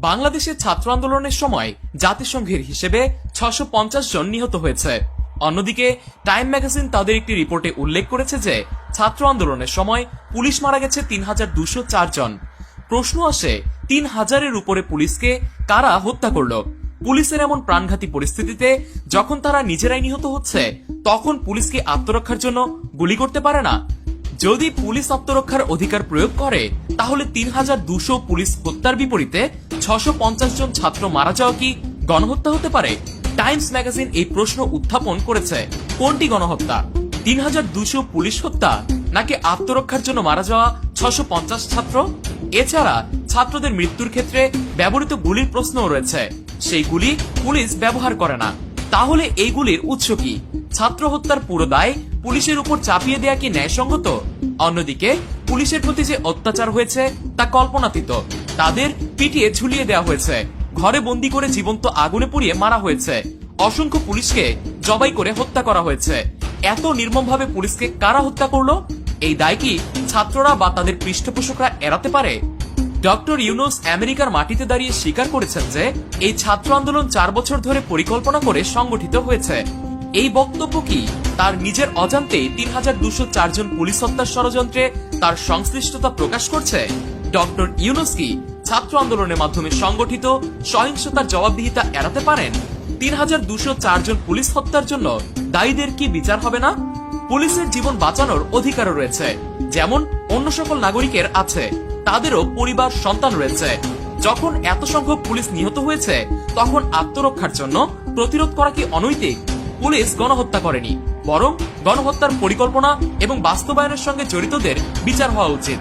বাংলাদেশের ছাত্র আন্দোলনের সময় জাতিসংঘের হিসেবে ছশো জন নিহত হয়েছে। অন্যদিকে, টাইম ম্যাগাজিন তাদের একটি রিপোর্টে উল্লেখ করেছে যে, ছাত্র আন্দোলনের সময় পুলিশ মারা গেছে তিন হাজার দুশো জন। প্রশ্ন আসে, তিন হাজারের উপরে পুলিশকে কারা হত্যা করল? পুলিশের এমন প্রাণঘাতী পরিস্থিতিতে যখন তারা নিজেরাই নিহত হচ্ছে, তখন পুলিশকে আত্মরক্ষার জন্য গুলি করতে পারে না। যদি পুলিশ আত্মরক্ষার অধিকার প্রয়োগ করে, তাহলে তিন হাজার দুশো পুলিশ হত্যার বিপরীতে ছশো জন ছাত্র মারা যাওয়া কি গণহত্যা হতে পারে? টাইমস ম্যাগাজিন এই প্রশ্ন উত্থাপন করেছে। কোনটি গণহত্যা? তিন হাজার দুশো পুলিশ হত্যা নাকি আত্মরক্ষার জন্য মারা যাওয়া ছশো পঞ্চাশ ছাত্র? এছাড়া ছাত্রদের মৃত্যুর ক্ষেত্রে ব্যবহৃত গুলির প্রশ্নও রয়েছে। সেই গুলি পুলিশ ব্যবহার করে না। তাহলে এই গুলির উৎস কি? ছাত্র হত্যার পুরো দায় পুলিশের উপর চাপিয়ে দেয়া কি ন্যায়সঙ্গত? অন্যদিকে পুলিশের প্রতি যে অত্যাচার হয়েছে তা কল্পনাতীত। তাদের পিটিয়ে ঝুলিয়ে দেওয়া হয়েছে। ঘরে বন্দি করে জীবন্ত আগুনে পুড়িয়ে মারা হয়েছে। অসংখ্য পুলিশকে জবাই করে হত্যা করা হয়েছে। এত নির্মমভাবে পুলিশকে কারা হত্যা করল? এই দায় কি ছাত্ররা বা তাদের পৃষ্ঠপোষকরা এড়াতে পারে? ডক্টর ইউনুস আমেরিকার মাটিতে দাঁড়িয়ে স্বীকার করেছেন যে, এই ছাত্র আন্দোলন চার বছর ধরে পরিকল্পনা করে সংগঠিত হয়েছে। এই বক্তব্য কি তার নিজের অজান্তে তিন হাজার দুশো চারজন পুলিশ হত্যার ষড়যন্ত্রে তার সংশ্লিষ্টতা প্রকাশ করছে। ডক্টর ইউনুস ছাত্র আন্দোলনের মাধ্যমে সংগঠিত সহিংসতার জবাবদিহিতা এড়াতে পারেন। তিন হাজার দুশো চারজন পুলিশ হত্যার জন্য দায়ীদের কি বিচার হবে না? পুলিশের জীবন বাঁচানোর অধিকারও রয়েছে। যেমন, অন্য সকল নাগরিকের আছে, তাদেরও পরিবার, সন্তান রয়েছে। যখন এত সংখ্যক পুলিশ নিহত হয়েছে, তখন আত্মরক্ষার জন্য প্রতিরোধ করা কি অনৈতিক? পুলিশ গণহত্যা করেনি, বরং গণহত্যার পরিকল্পনা এবং বাস্তবায়নের সঙ্গে জড়িতদের বিচার হওয়া উচিত।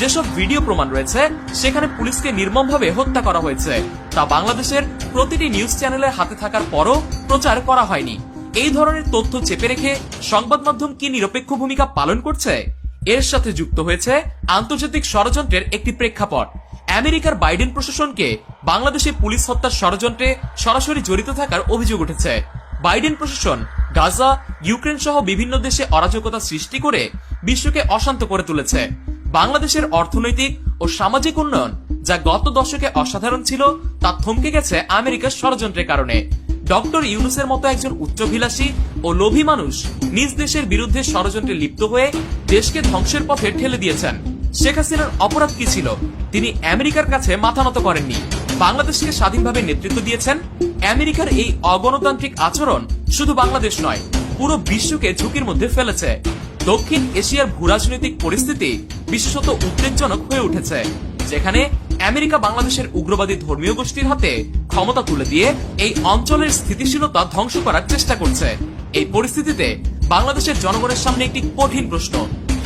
যেসব ভিডিও প্রমাণ রয়েছে, সেখানে পুলিশকে নির্মমভাবে হত্যা করা হয়েছে। তা বাংলাদেশের প্রতিটি নিউজ চ্যানেলের হাতে থাকার পরও প্রচার করা হয়নি। এই ধরনের তথ্য চেপে রেখে সংবাদ মাধ্যম কি নিরপেক্ষ ভূমিকা পালন করছে? এর সাথে যুক্ত হয়েছে আন্তর্জাতিক ষড়যন্ত্রের একটি প্রেক্ষাপট। আমেরিকার বাইডেন প্রশাসনকে বাংলাদেশে পুলিশ হত্যার ষড়যন্ত্রে সরাসরি জড়িত থাকার অভিযোগ উঠেছে। বাইডেন প্রশাসন, গাজা, ইউক্রেন সহ বিভিন্ন দেশে অরাজকতা সৃষ্টি করে বিশ্বকে অশান্ত করে তুলেছে। বাংলাদেশের অর্থনৈতিক ও সামাজিক উন্নয়ন, যা গত দশকে অসাধারণ ছিল, তা থমকে গেছে আমেরিকার ষড়যন্ত্রের কারণে। ডক্টর ইউনুসের মতো একজন উচ্চভিলাষী ও লোভী মানুষ নিজ দেশের বিরুদ্ধে ষড়যন্ত্রে লিপ্ত হয়ে দেশকে ধ্বংসের পথে ঠেলে দিয়েছেন। শেখ হাসিনার অপরাধ কি ছিল, তিনি আমেরিকার কাছে মাথা নত করেননি। বাংলাদেশকে স্বাধীনভাবে নেতৃত্ব দিয়েছেন, আমেরিকার এই অগণতান্ত্রিক আচরণ শুধু বাংলাদেশ নয়, পুরো বিশ্বকে ঝুঁকির মধ্যে ফেলেছে। দক্ষিণ এশিয়ার ভূরাজনৈতিক পরিস্থিতি বিশেষত উদ্বেগজনক হয়ে উঠেছে, যেখানে আমেরিকা বাংলাদেশের উগ্রবাদী ধর্মীয় গোষ্ঠীর হাতে ক্ষমতা তুলে দিয়ে এই অঞ্চলের স্থিতিশীলতা ধ্বংস করার চেষ্টা করছে। এই পরিস্থিতিতে বাংলাদেশের জনগণের সামনে একটি কঠিন প্রশ্ন,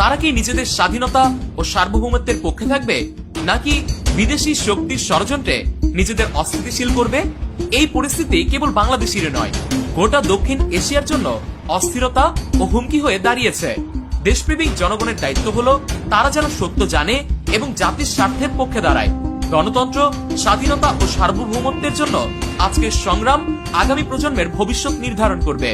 তারা কি নিজেদের স্বাধীনতা ও সার্বভৌমত্বের পক্ষে থাকবে, নাকি বিদেশি শক্তির ষড়যন্ত্রে নিজেদের অস্থিতিশীল করবে? এই পরিস্থিতি কেবল বাংলাদেশের নয়, গোটা দক্ষিণ এশিয়ার জন্য অস্থিরতা ও হুমকি হয়ে দাঁড়িয়েছে। দেশপ্রেমিক জনগণের দায়িত্ব হলো তারা যেন সত্য জানে এবং জাতির স্বার্থের পক্ষে দাঁড়ায়। গণতন্ত্র, স্বাধীনতা ও সার্বভৌমত্বের জন্য আজকের সংগ্রাম আগামী প্রজন্মের ভবিষ্যৎ নির্ধারণ করবে।